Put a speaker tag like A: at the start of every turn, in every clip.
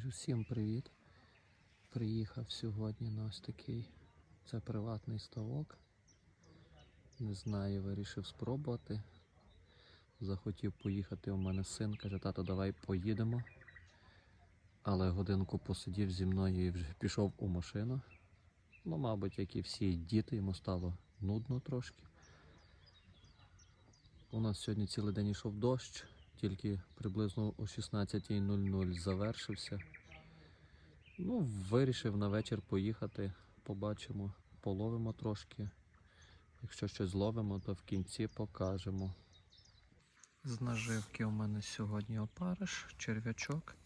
A: Друзі, всім привіт! Приїхав сьогодні на ось такий. Це приватний ставок. Не знаю, вирішив спробувати. Захотів поїхати. У мене син каже, тато, давай поїдемо. Але годинку посидів зі мною і вже пішов у машину. Ну, мабуть, як і всі діти, йому стало нудно трошки. У нас сьогодні цілий день йшов дощ, тільки приблизно о 16.00 завершився. Ну, вирішив на вечір поїхати, побачимо, половимо трошки. Якщо щось зловимо, то в кінці покажемо. З наживки у мене сьогодні опариш, черв'ячок.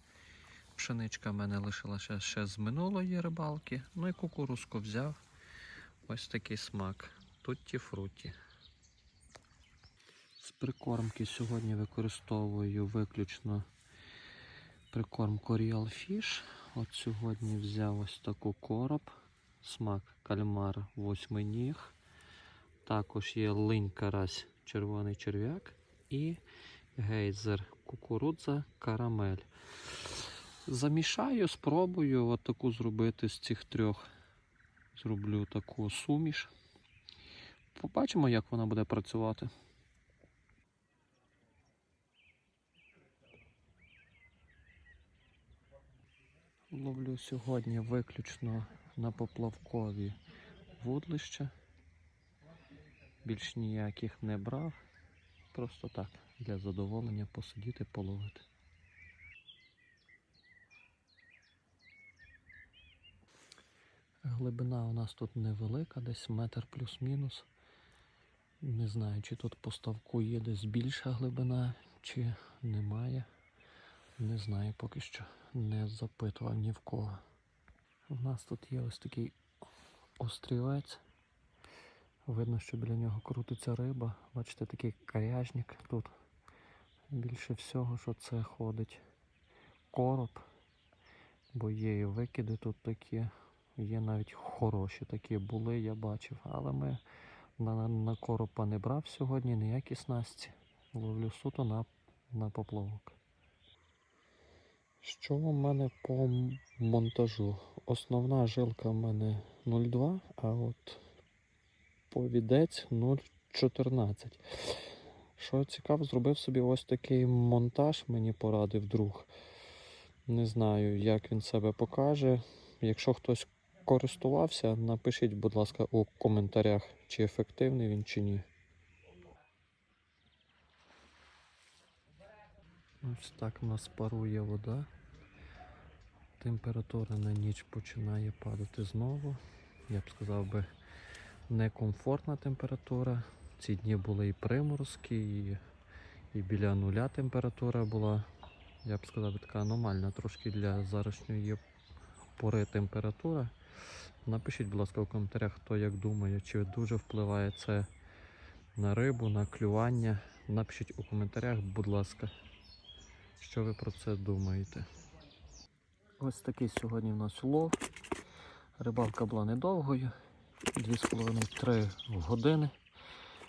A: Пшеничка в мене лишилася ще з минулої рибалки. Ну і кукурузку взяв. Ось такий смак. Тутті фруті. З прикормки сьогодні використовую виключно прикормку Real Fish. От сьогодні взяв ось таку короб, смак кальмар восьминіг. Також є линь карась червоний черв'як і гейзер кукурудза карамель. Замішаю, спробую от таку зробити з цих трьох. Зроблю таку суміш. Побачимо, як вона буде працювати. Ловлю сьогодні виключно на поплавкові вудлища. Більш ніяких не брав. Просто так, для задоволення посидіти, половити. Глибина у нас тут невелика, десь метр плюс-мінус. Не знаю, чи тут по ставку є десь більша глибина, чи немає. Не знаю поки що. Не запитував ні в кого. У нас тут є ось такий острівець. Видно, що біля нього крутиться риба. Бачите, такий коряжник тут. Більше всього, що це ходить короб. Бо є і викиди тут такі. Є навіть хороші такі були, я бачив. Але ми на, на коропа не брав сьогодні ніякі снасті. Ловлю суто на, на поплавок. Що у мене по монтажу? Основна жилка в мене 0,2, а от повідець 0,14. Що цікаво, зробив собі ось такий монтаж, мені порадив друг. Не знаю, як він себе покаже. Якщо хтось користувався, напишіть, будь ласка, у коментарях, чи ефективний він чи ні. Ось так у нас парує вода. Температура на ніч починає падати знову. Я б сказав би некомфортна температура. Ці дні були і приморозки, і, і біля нуля температура була. Я б сказав, така аномальна трошки для зарашньої пори температура. Напишіть, будь ласка, в коментарях, хто як думає, чи дуже впливає це на рибу, на клювання. Напишіть у коментарях, будь ласка, що ви про це думаєте. Ось такий сьогодні в нас улов. Рибалка була недовгою, 2,5-3 години.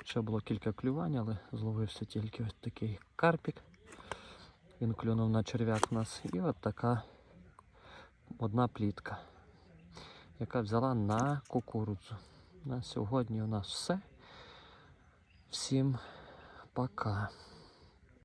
A: Ще було кілька клювань, але зловився тільки ось такий карпік. Він клюнув на черв'як нас. І от така одна плітка, яка взяла на кукурудзу. На сьогодні у нас все. Всім пока.